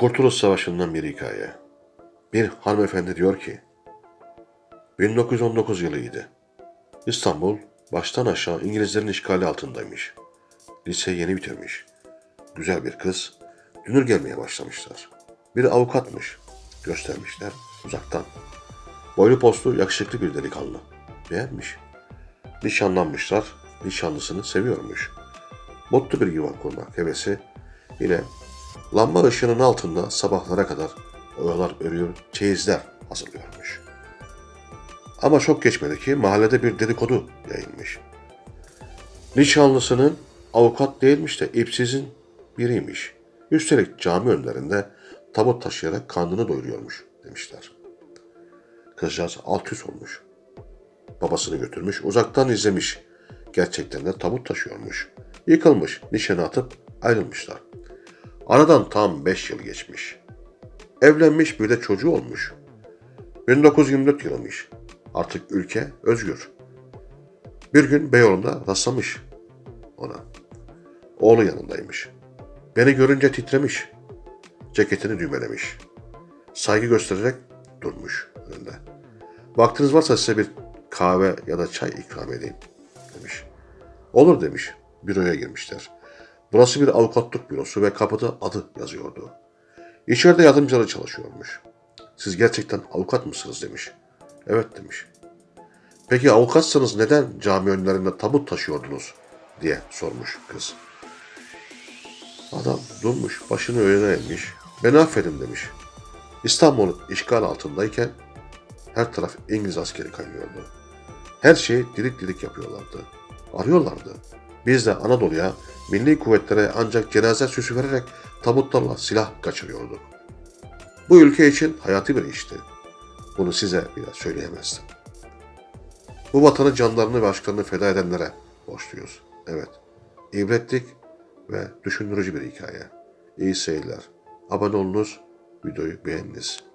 Kurtuluş Savaşı'ndan bir hikaye. Bir hanımefendi diyor ki, 1919 yılıydı. İstanbul baştan aşağı İngilizlerin işgali altındaymış. Liseyi yeni bitirmiş. Güzel bir kız, dünür gelmeye başlamışlar. Bir avukatmış. Göstermişler uzaktan. Boylu postlu, yakışıklı bir delikanlı. Beğenmiş. Nişanlanmışlar, nişanlısını seviyormuş. Mutlu bir yuva kurmak hevesi ile lamba ışığının altında sabahlara kadar oyalar örüyor, çeyizler hazırlıyormuş. Ama çok geçmedi ki mahallede bir dedikodu yayılmış. Nişanlısının avukat değilmiş de ipsizin biriymiş. Üstelik cami önlerinde tabut taşıyarak karnını doyuruyormuş demişler. Kızcağız alt üst olmuş. Babasını götürmüş, uzaktan izlemiş. Gerçekten de tabut taşıyormuş. Yıkılmış, nişanı atıp ayrılmışlar. Aradan tam 5 yıl geçmiş. Evlenmiş bir de çocuğu olmuş. 1924 yılıymış. Artık ülke özgür. Bir gün Beyoğlu'nda rastlamış ona. Oğlu yanındaymış. Beni görünce titremiş. Ceketini düğmelemiş. Saygı göstererek durmuş önünde. Vaktiniz varsa size bir kahve ya da çay ikram edeyim demiş. Olur demiş. Büroya girmişler. Burası bir avukatlık bürosu ve kapıda adı yazıyordu. İçeride yardımcıları çalışıyormuş. Siz gerçekten avukat mısınız demiş. Evet demiş. Peki avukatsanız neden cami önlerinde tabut taşıyordunuz diye sormuş kız. Adam durmuş, başını öne eğmiş. Beni affedin demiş. İstanbul işgal altındayken her taraf İngiliz askeri kaynıyordu. Her şeyi dilik dilik yapıyorlardı. Arıyorlardı. Biz de Anadolu'ya, milli kuvvetlere ancak cenaze süsü vererek tabutlarla silah kaçırıyorduk. Bu ülke için hayati bir işti. Bunu size bile söyleyemezdim. Bu vatanın canlarını ve aşklarını feda edenlere borçluyuz. Evet, ibretlik ve düşündürücü bir hikaye. İyi seyirler. Abone olunuz, videoyu beğeniniz.